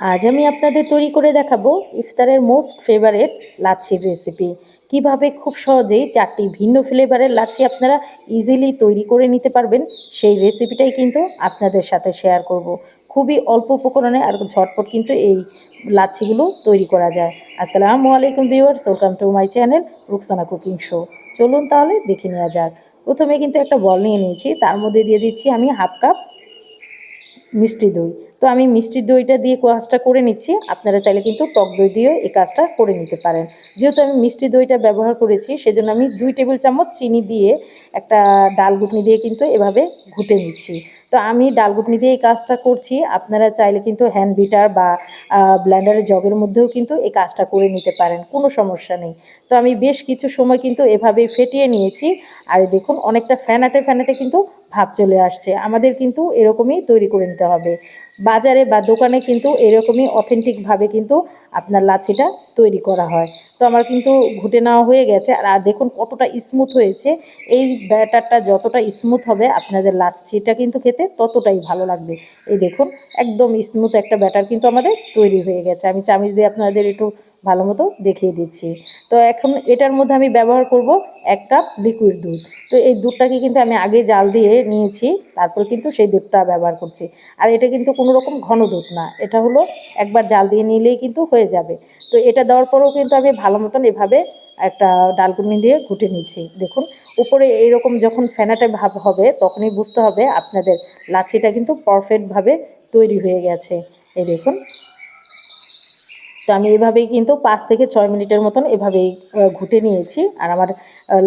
আজ আমি আপনাদের তৈরি করে দেখাবো ইফতারের মোস্ট ফেভারেট লাচ্ছির রেসিপি। কীভাবে খুব সহজেই চারটি ভিন্ন ফ্লেভারের লাচ্ছি আপনারা ইজিলি তৈরি করে নিতে পারবেন, সেই রেসিপিটাই কিন্তু আপনাদের সাথে শেয়ার করব। খুবই অল্প উপকরণে আর ঝটপট কিন্তু এই লাচ্ছিগুলো তৈরি করা যায়। আসসালামু আলাইকুম viewers welcome to my channel Ruksana cooking show চলুন তাহলে দেখে নেওয়া যাক। প্রথমে কিন্তু একটা বল নিয়ে নিয়েছি, তার মধ্যে দিয়ে দিচ্ছি আমি হাফ কাপ মিষ্টি দই। তো আমি মিষ্টি দইটা দিয়ে কাজটা করে নিচ্ছি। আপনারা চাইলে কিন্তু টক দই দিয়েও এই কাজটা করে নিতে পারেন। যেহেতু আমি মিষ্টি দইটা ব্যবহার করেছি, সেজন্য আমি দুই টেবিল চামচ চিনি দিয়ে একটা ডাল ঘুটনি দিয়ে কিন্তু এভাবে ঘুটে নিচ্ছি। তো আমি ডাল ঘুটনি দিয়ে এই কাজটা করছি। আপনারা চাইলে কিন্তু হ্যান্ড বিটার বা ব্ল্যান্ডারের জগের মধ্যেও কিন্তু এই কাজটা করে নিতে পারেন, কোনো সমস্যা নেই। তো আমি বেশ কিছু সময় কিন্তু এভাবেই ফেটিয়ে নিয়েছি। আর দেখুন, অনেকটা ফ্যানাটে ফ্যানাটে কিন্তু ভাব চলে আসছে। আমাদের কিন্তু এরকমই তৈরি করে নিতে হবে। বাজারে বা দোকানে কিন্তু এরকমই অথেন্টিকভাবে কিন্তু আপনার লাচ্ছিটা তৈরি করা হয়। তো আমার কিন্তু ঘুটে নেওয়া হয়ে গেছে আর দেখুন কতটা স্মুথ হয়েছে। এই ব্যাটারটা যতটা স্মুথ হবে আপনাদের লাচ্ছিটা কিন্তু খেতে ততটাই ভালো লাগবে। এই দেখুন, একদম স্মুথ একটা ব্যাটার কিন্তু আমাদের তৈরি হয়ে গেছে। আমি চামিচ দিয়ে আপনাদের একটু ভালো মতো দেখিয়ে দিচ্ছি। তো এখন এটার মধ্যে আমি ব্যবহার করব এক কাপ লিকুইড দুধ। তো এই দুধটাকে কিন্তু আমি আগে জাল দিয়ে নিয়েছি, তারপর কিন্তু সেই দুধটা ব্যবহার করছি। আর এটা কিন্তু কোনো রকম ঘন দুধ না, এটা হলো একবার জাল দিয়ে নিলেই কিন্তু হয়ে যাবে। তো এটা দেওয়ার পরেও কিন্তু আমি ভালো মতন এভাবে একটা ডালকুনি দিয়ে ঘুটে নিচ্ছি। দেখুন, উপরে এইরকম যখন ফেনাটে ভাব হবে, তখনই বুঝতে হবে আপনাদের লাচ্ছিটা কিন্তু পারফেক্টভাবে তৈরি হয়ে গেছে। এই দেখুন তো আমি এভাবেই কিন্তু পাঁচ থেকে ছয় মিনিটের মতন এভাবেই ঘুটে নিয়েছি। আর আমার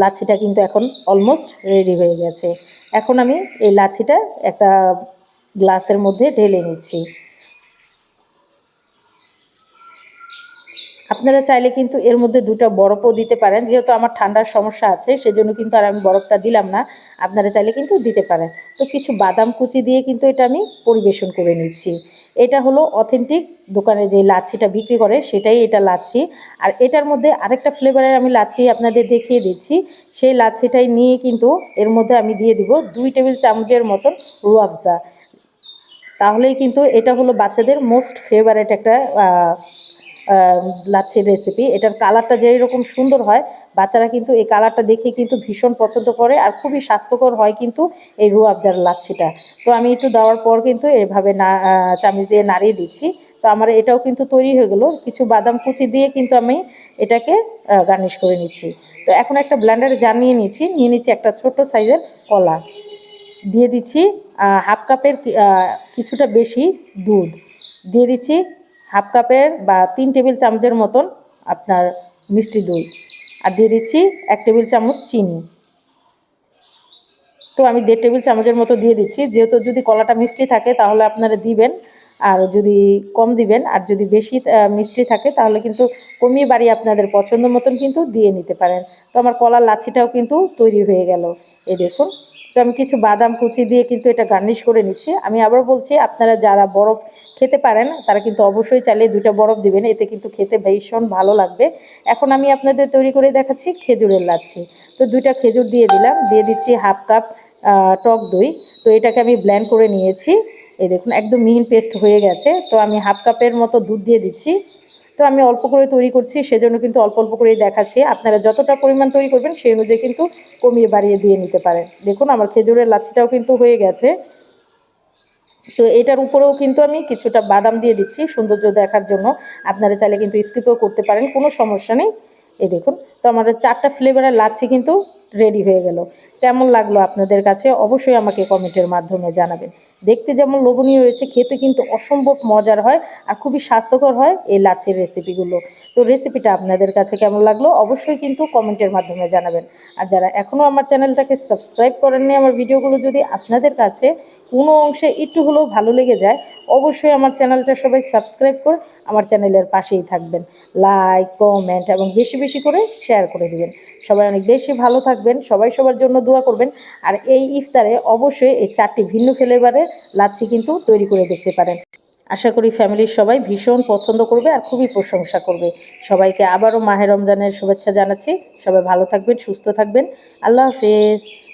লাচ্ছিটা কিন্তু এখন অলমোস্ট রেডি হয়ে গেছে। এখন আমি এই লাচ্ছিটা একটা গ্লাসের মধ্যে ঢেলে নিচ্ছি। আপনারা চাইলে কিন্তু এর মধ্যে দুটো বরফও দিতে পারেন। যেহেতু আমার ঠান্ডার সমস্যা আছে, সেজন্য কিন্তু আর আমি বরফটা দিলাম না। আপনারা চাইলে কিন্তু দিতে পারেন। তো কিছু বাদাম কুচি দিয়ে কিন্তু এটা আমি পরিবেশন করে নিচ্ছি। এটা হলো অথেন্টিক দোকানে যে লাচ্ছিটা বিক্রি করে, সেটাই এটা লাচ্ছি। আর এটার মধ্যে আরেকটা ফ্লেভারের আমি লাচ্ছি আপনাদের দেখিয়ে দিচ্ছি। সেই লাচ্ছিটাই নিয়ে কিন্তু এর মধ্যে আমি দিয়ে দিব দুই টেবিল চামচের মতন রুয়াবজা তাহলেই কিন্তু এটা হলো বাচ্চাদের মোস্ট ফেভারেট একটা লাচ্ছির রেসিপি এটার কালারটা যেই রকম সুন্দর হয়, বাচ্চারা কিন্তু এই কালারটা দেখে কিন্তু ভীষণ পছন্দ করে আর খুবই স্বাস্থ্যকর হয় কিন্তু এই রু আফজার লাচ্ছিটা। তো আমি একটু দেওয়ার পর কিন্তু এভাবে না চামিচ দিয়ে নাড়িয়ে দিচ্ছি। তো আমার এটাও কিন্তু তৈরি হয়ে গেলো। কিছু বাদাম কুচি দিয়ে কিন্তু আমি এটাকে গার্নিশ করে নিচ্ছি। তো এখন একটা ব্ল্যান্ডারে জানিয়ে নিচ্ছি। নিয়ে নিচ্ছি একটা ছোট সাইজের কলা। দিয়ে দিচ্ছি হাফ কাপের কিছুটা বেশি দুধ। দিয়ে দিচ্ছি হাফ কাপের বা তিন টেবিল চামচের মতন আপনার মিষ্টি দই। আর দিয়ে দিচ্ছি এক টেবিল চামচ চিনি। তো আমি দেড় টেবিল চামচের মতো দিয়ে দিচ্ছি। যেহেতু যদি কলাটা মিষ্টি থাকে তাহলে আপনারা দিবেন। আর যদি কম দিবেন, আর যদি বেশি মিষ্টি থাকে তাহলে কিন্তু কমিয়ে বাড়ি আপনাদের পছন্দ মতন কিন্তু দিয়ে নিতে পারেন। তো আমার কলার লাচ্ছিটাও কিন্তু তৈরি হয়ে গেল। এই দেখুন। তো আমি কিছু বাদাম কুচি দিয়ে কিন্তু এটা গার্নিশ করে নিচ্ছি। আমি আবার বলছি, আপনারা যারা বরফ খেতে পারেন তারা কিন্তু অবশ্যই চাইলে দুটা বরফ দিবেন, এতে কিন্তু খেতে ভীষণ ভালো লাগবে। এখন আমি আপনাদের তৈরি করে দেখাচ্ছি খেজুরের লাচ্ছি। তো দুইটা খেজুর দিয়ে দিলাম, দিয়ে দিচ্ছি হাফ কাপ টক দই। তো এটাকে আমি ব্ল্যান্ড করে নিয়েছি। এই দেখুন, একদম মিহিন পেস্ট হয়ে গেছে। তো আমি হাফ কাপের মতো দুধ দিয়ে দিচ্ছি। তো আমি অল্প করে তৈরি করছি, সেজন্য কিন্তু অল্প অল্প করেই দেখাচ্ছি। আপনারা যতটা পরিমাণ তৈরি করবেন, সেই অনুযায়ী কিন্তু কমিয়ে বাড়িয়ে দিয়ে নিতে পারেন। দেখুন, আমার খেজুরের লাচ্ছিটাও কিন্তু হয়ে গেছে। তো এটার উপরেও কিন্তু আমি কিছুটা বাদাম দিয়ে দিচ্ছি সৌন্দর্য দেখার জন্য। আপনারা চাইলে কিন্তু স্কিপও করতে পারেন, কোনো সমস্যা নেই। এই দেখুন, তো আমাদের চারটা ফ্লেভারের লাচ্ছি কিন্তু রেডি হয়ে গেল। কেমন লাগল আপনাদের কাছে? অবশ্যই আমাকে কমেন্টের মাধ্যমে জানাবেন। দেখতে যেমন লোভনীয় হয়েছে, খেতে কিন্তু অসম্ভব মজার হয় আর খুবই স্বাস্থ্যকর হয় এই লাচ্ছির রেসিপিগুলো তো রেসিপিটা আপনাদের কাছে কেমন লাগল অবশ্যই কিন্তু কমেন্টের মাধ্যমে জানাবেন। আর যারা এখনও আমার চ্যানেলটাকে সাবস্ক্রাইব করেননি, আমার ভিডিওগুলো যদি আপনাদের কাছে কোনো অংশে একটু হলেও ভালো লেগে যায়, অবশ্যই আমার চ্যানেলটা সবাই সাবস্ক্রাইব করে আমার চ্যানেলের পাশেই থাকবেন। লাইক কমেন্ট এবং বেশি বেশি করে শেয়ার করে দেবেন। সবাই অনেক বেশি ভালো থাকবেন, সবাই সবার জন্য দোয়া করবেন। আর এই ইফতারে অবশ্যই এই চারটি ভিন্ন ফ্লেভারের লাচ্ছি কিন্তু তৈরি করে দেখতে পারেন। আশা করি ফ্যামিলির সবাই ভীষণ পছন্দ করবে আর খুবই প্রশংসা করবে। সবাইকে আবারও মাহের রমজানের শুভেচ্ছা জানাচ্ছি। সবাই ভালো থাকবেন, সুস্থ থাকবেন। আল্লাহ হাফেজ।